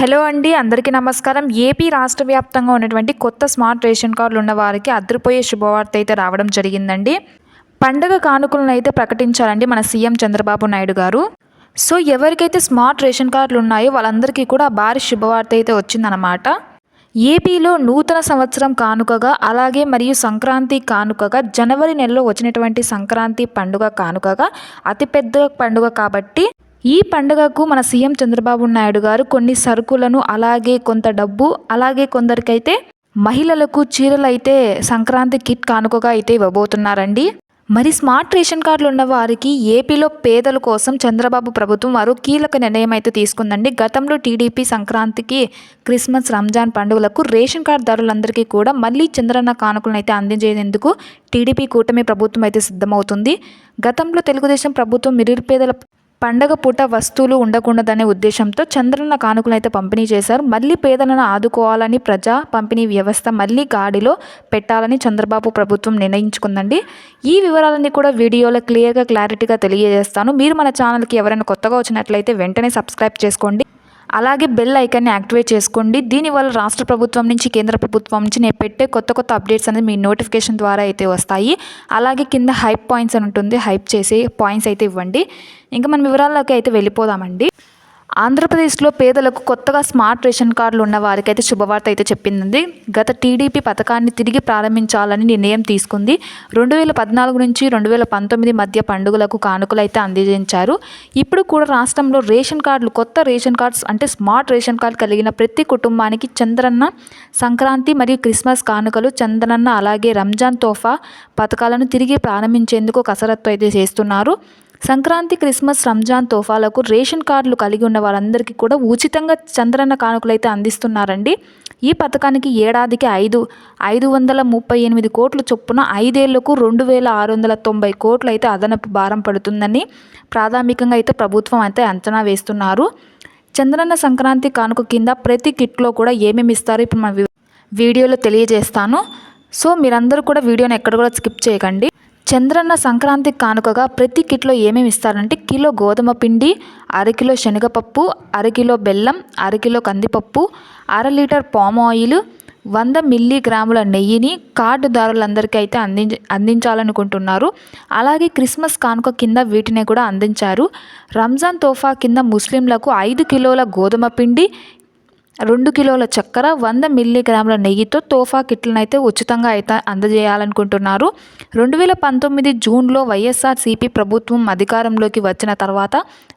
Hello అండి అందరికీ నమస్కారం. ఏపీ రాష్ట్ర వ్యాప్తంగా ఉన్నటువంటి కొత్త స్మార్ట్ రేషన్ కార్డులు ఉన్న వారికి అదిరిపోయే శుభవార్త అయితే రావడం జరిగిందండి. పండగ కానుకలను అయితే ప్రకటించారండి మన సీఎం చంద్రబాబు నాయుడు గారు. సో ఎవరికైతే స్మార్ట్ రేషన్ కార్డులు ఉన్నాయో వాళ్ళందరికీ కూడా భారీ శుభవార్త అయితే వచ్చిందనమాట ఏపీలో నూతన సంవత్సరం కానుకగా అలాగే మరియు సంక్రాంతి కానుకగా జనవరి నెలలో వచ్చినటువంటి సంక్రాంతి పండుగ కానుకగా అతిపెద్ద పండుగ కాబట్టి ఈ పండుగకు మన సీఎం చంద్రబాబు నాయుడు గారు కొన్ని సరుకులను అలాగే కొంత డబ్బు అలాగే కొందరికైతే మహిళలకు చీరలు అయితే సంక్రాంతి కిట్ కానుకగా అయితే ఇవ్వబోతున్నారండి. మరి స్మార్ట్ రేషన్ కార్డులు ఉన్న వారికి ఏపీలో పేదల కోసం చంద్రబాబు ప్రభుత్వం వారు కీలక నిర్ణయం అయితే తీసుకుందండి. గతంలో టీడీపీ సంక్రాంతికి క్రిస్మస్ రంజాన్ పండుగలకు రేషన్ కార్డుదారులందరికీ కూడా మళ్ళీ చంద్రన్న కానుకలను అయితే అందించేందుకు టీడీపీ కూటమి ప్రభుత్వం అయితే సిద్ధమవుతుంది. గతంలో తెలుగుదేశం ప్రభుత్వం నిరుపేదల పండగ పూట వస్తువులు ఉండకూడదనే ఉద్దేశంతో చంద్రన్న కానుకలు అయితే పంపిణీ చేశారు. మళ్ళీ పేదలను ఆదుకోవాలని ప్రజా పంపిణీ వ్యవస్థ మళ్ళీ గాడిలో పెట్టాలని చంద్రబాబు ప్రభుత్వం నిర్ణయించుకుందండి. ఈ వివరాలన్నీ కూడా వీడియోలో క్లియర్గా క్లారిటీగా తెలియజేస్తాను. మీరు మన ఛానల్కి ఎవరైనా కొత్తగా వచ్చినట్లయితే వెంటనే సబ్స్క్రైబ్ చేసుకోండి. అలాగే బెల్ ఐకాన్ని యాక్టివేట్ చేసుకోండి. దీనివల్ల రాష్ట్ర ప్రభుత్వం నుంచి కేంద్ర ప్రభుత్వం నుంచి నేను పెట్టే కొత్త కొత్త అప్డేట్స్ అనేది మీ నోటిఫికేషన్ ద్వారా అయితే వస్తాయి. అలాగే కింద హైప్ పాయింట్స్ అని ఉంటుంది. హైప్ చేసి పాయింట్స్ అయితే ఇవ్వండి. ఇంకా మన వివరాల్లోకి అయితే వెళ్ళిపోదామండి. ఆంధ్రప్రదేశ్లో పేదలకు కొత్తగా స్మార్ట్ రేషన్ కార్డులు ఉన్న వారికైతే శుభవార్త అయితే చెప్పింది గత టీడీపీ పథకాన్ని తిరిగి ప్రారంభించాలని నిర్ణయం తీసుకుంది. రెండు వేల పద్నాలుగు నుంచి రెండు వేల పంతొమ్మిది మధ్య పండుగలకు కానుకలు అయితే అందించారు. ఇప్పుడు కూడా రాష్ట్రంలో రేషన్ కార్డులు కొత్త రేషన్ కార్డ్స్ అంటే స్మార్ట్ రేషన్ కార్డు కలిగిన ప్రతి కుటుంబానికి చంద్రన్న సంక్రాంతి మరియు క్రిస్మస్ కానుకలు చంద్రన్న అలాగే రంజాన్ తోఫా పథకాలను తిరిగి ప్రారంభించేందుకు కసరత్తు అయితే చేస్తున్నారు. సంక్రాంతి క్రిస్మస్ రంజాన్ తోఫాలకు రేషన్ కార్డులు కలిగి ఉన్న వారందరికీ కూడా ఉచితంగా చంద్రన్న కానుకలు అయితే అందిస్తున్నారండి. ఈ పథకానికి ఏడాదికి ఐదు ఐదు వందల ముప్పై ఎనిమిది కోట్ల చొప్పున ఐదేళ్ళకు రెండు వేల ఆరు వందల తొంభై కోట్లు అయితే అదనపు భారం పడుతుందని ప్రాథమికంగా అయితే ప్రభుత్వం అయితే అంచనా వేస్తున్నారు. చంద్రన్న సంక్రాంతి కానుక కింద ప్రతి కిట్లో కూడా ఏమేమి ఇస్తారో ఇప్పుడు మా వీడియోలో తెలియజేస్తాను. సో మీరందరూ కూడా వీడియోని ఎక్కడ కూడా స్కిప్ చేయకండి. చంద్రన్న సంక్రాంతి కానుకగా ప్రతి కిట్లో ఏమేమి ఇస్తారంటే కిలో గోధుమ పిండి అరకిలో శనగపప్పు అరకిలో బెల్లం అరకిలో కందిపప్పు అర లీటర్ పామ్ ఆయిల్ వంద మిల్లీగ్రాముల నెయ్యిని కార్డుదారులందరికీ అయితే అంది అందించాలనుకుంటున్నారు. అలాగే క్రిస్మస్ కానుక కింద వీటిని కూడా అందించారు. రంజాన్ తోఫా కింద ముస్లింలకు ఐదు కిలోల గోధుమ పిండి రెండు కిలోల చక్కెర వంద మిల్లీగ్రాముల నెయ్యితో తోఫా కిట్లను అయితే ఉచితంగా అయితే అందజేయాలనుకుంటున్నారు. రెండు వేల పంతొమ్మిది జూన్లో వైఎస్ఆర్సీపీ ప్రభుత్వం అధికారంలోకి వచ్చిన తర్వాత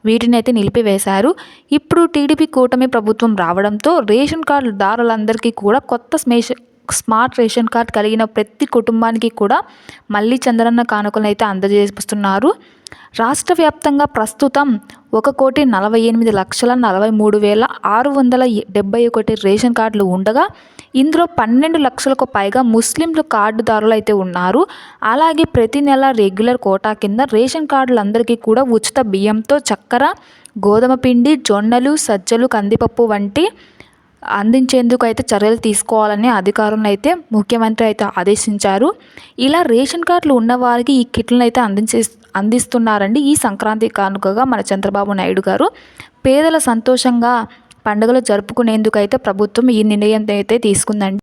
వీటిని అయితే నిలిపివేశారు. ఇప్పుడు టీడీపీ కూటమి ప్రభుత్వం రావడంతో రేషన్ కార్డుదారులందరికీ కూడా కొత్త స్మేష స్మార్ట్ రేషన్ కార్డ్ కలిగిన ప్రతి కుటుంబానికి కూడా మళ్ళీ చంద్రన్న కానుకలను అయితే అందజేస్తున్నారు. రాష్ట్ర వ్యాప్తంగా ప్రస్తుతం ఒక కోటి నలభై ఎనిమిది లక్షల నలభై మూడు వేల ఆరు వందల డెబ్బై ఒకటి రేషన్ కార్డులు ఉండగా ఇందులో పన్నెండు లక్షలకు పైగా ముస్లింలు కార్డుదారులు అయితే ఉన్నారు. అలాగే ప్రతి నెల రెగ్యులర్ కోటా కింద రేషన్ కార్డులందరికీ కూడా ఉచిత బియ్యంతో చక్కెర గోధుమ పిండి జొన్నలు సజ్జలు కందిపప్పు వంటి అందించేందుకు అయితే చర్యలు తీసుకోవాలని అధికారులను అయితే ముఖ్యమంత్రి అయితే ఆదేశించారు. ఇలా రేషన్ కార్డులు ఉన్నవారికి ఈ కిట్లను అయితే అందించే అందిస్తున్నారండి ఈ సంక్రాంతి కానుకగా మన చంద్రబాబు నాయుడు గారు. పేదల సంతోషంగా పండుగలు జరుపుకునేందుకు అయితే ప్రభుత్వం ఈ నిర్ణయం అయితే తీసుకుందండి.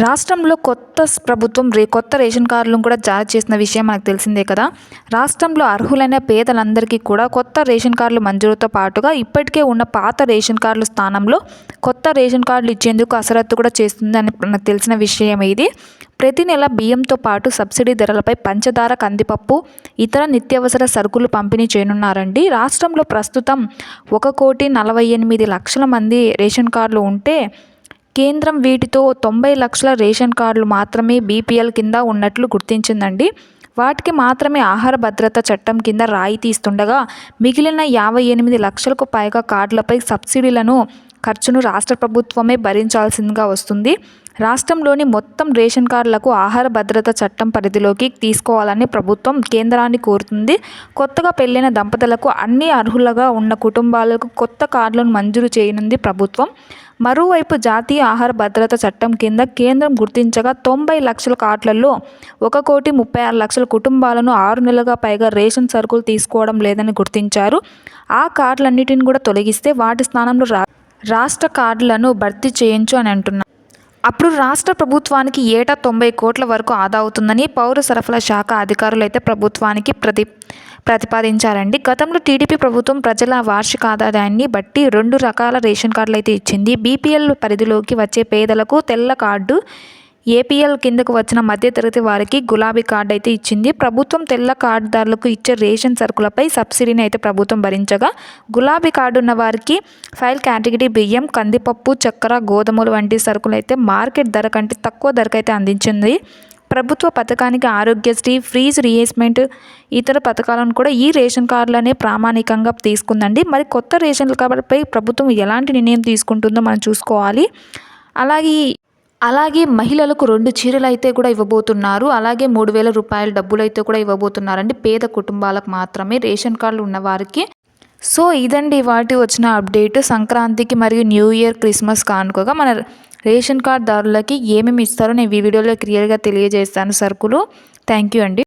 రాష్ట్రంలో కొత్త ప్రభుత్వం రే కొత్త రేషన్ కార్డులను కూడా జారీ చేసిన విషయం మనకు తెలిసిందే కదా. రాష్ట్రంలో అర్హులైన పేదలందరికీ కూడా కొత్త రేషన్ కార్డులు మంజూరుతో పాటుగా ఇప్పటికే ఉన్న పాత రేషన్ కార్డుల స్థానంలో కొత్త రేషన్ కార్డులు ఇచ్చేందుకు కసరత్తు కూడా చేస్తుందని నాకు తెలిసిన విషయం ఇది. ప్రతి నెల బియ్యంతో పాటు సబ్సిడీ ధరలపై పంచదార కందిపప్పు ఇతర నిత్యావసర సరుకులు పంపిణీ చేయనున్నారండి. రాష్ట్రంలో ప్రస్తుతం ఒక కోటి నలభై ఎనిమిది లక్షల మంది రేషన్ కార్డులు ఉంటే కేంద్రం వీటితో తొంభై లక్షల రేషన్ కార్డులు మాత్రమే బీపీఎల్ కింద ఉన్నట్లు గుర్తించిందండి. వాటికి మాత్రమే ఆహార భద్రత చట్టం కింద రాయితీ ఇస్తుండగా మిగిలిన యాభై ఎనిమిది లక్షలకు పైగా కార్డులపై సబ్సిడీలను ఖర్చును రాష్ట్ర ప్రభుత్వమే భరించాల్సిందిగా వస్తుంది. రాష్ట్రంలోని మొత్తం రేషన్ కార్డులకు ఆహార భద్రత చట్టం పరిధిలోకి తీసుకోవాలని ప్రభుత్వం కేంద్రాన్ని కోరుతుంది. కొత్తగా పెళ్ళిన దంపతులకు అన్ని అర్హులుగా ఉన్న కుటుంబాలకు కొత్త కార్డులను మంజూరు చేయనుంది ప్రభుత్వం. మరోవైపు జాతీయ ఆహార భద్రత చట్టం కింద కేంద్రం గుర్తించగా తొంభై లక్షల కార్డులలో ఒక కోటి ముప్పై ఆరు లక్షల కుటుంబాలను ఆరు నెలలుగా పైగా రేషన్ సరుకులు తీసుకోవడం లేదని గుర్తించారు. ఆ కార్డులన్నిటిని కూడా తొలగిస్తే వాటి స్థానంలో రా రాష్ట్ర కార్డులను భర్తీ చేయించు అని అంటున్నారు. అప్పుడు రాష్ట్ర ప్రభుత్వానికి ఏటా తొంభై కోట్ల వరకు ఆదా అవుతుందని పౌర సరఫరా శాఖ అధికారులు అయితే ప్రభుత్వానికి ప్రతి ప్రతిపాదించారండి. గతంలో టీడీపీ ప్రభుత్వం ప్రజల వార్షిక ఆదాయాన్ని బట్టి రెండు రకాల రేషన్ కార్డులు అయితే ఇచ్చింది. బీపీఎల్ పరిధిలోకి వచ్చే పేదలకు తెల్ల కార్డు ఏపీఎల్ కిందకు వచ్చిన మధ్యతరగతి వారికి గులాబీ కార్డు అయితే ఇచ్చింది. ప్రభుత్వం తెల్ల కార్డుదారులకు ఇచ్చే రేషన్ సరుకులపై సబ్సిడీని అయితే ప్రభుత్వం భరించగా గులాబీ కార్డు ఉన్న వారికి ఫైల్ కేటగిరీ బియ్యం కందిపప్పు చక్కెర గోధుమలు వంటి సరుకులు అయితే మార్కెట్ ధర కంటే తక్కువ ధరకు అయితే అందించింది. ప్రభుత్వ పథకానికి ఆరోగ్యశ్రీ ఫ్రీజ్ రియేస్మెంట్ ఇతర పథకాలను కూడా ఈ రేషన్ కార్డులనే ప్రామాణికంగా తీసుకుందండి. మరి కొత్త రేషన్ కార్డుపై ప్రభుత్వం ఎలాంటి నిర్ణయం తీసుకుంటుందో మనం చూసుకోవాలి. అలాగే అలాగే మహిళలకు రెండు చీరలు అయితే కూడా ఇవ్వబోతున్నారు. అలాగే మూడు వేల రూపాయల డబ్బులు అయితే కూడా ఇవ్వబోతున్నారండి. పేద కుటుంబాలకు మాత్రమే రేషన్ కార్డులు ఉన్నవారికి సో ఇదండి వాటి వచ్చిన అప్డేట్. సంక్రాంతికి మరియు న్యూ ఇయర్ క్రిస్మస్ కానుకగా మన రేషన్ కార్డ్ దారులకి ఏమేమి ఇస్తారో నేను ఈ వీడియోలో క్లియర్గా తెలియజేస్తాను సరుకులు. థ్యాంక్ యూ అండి.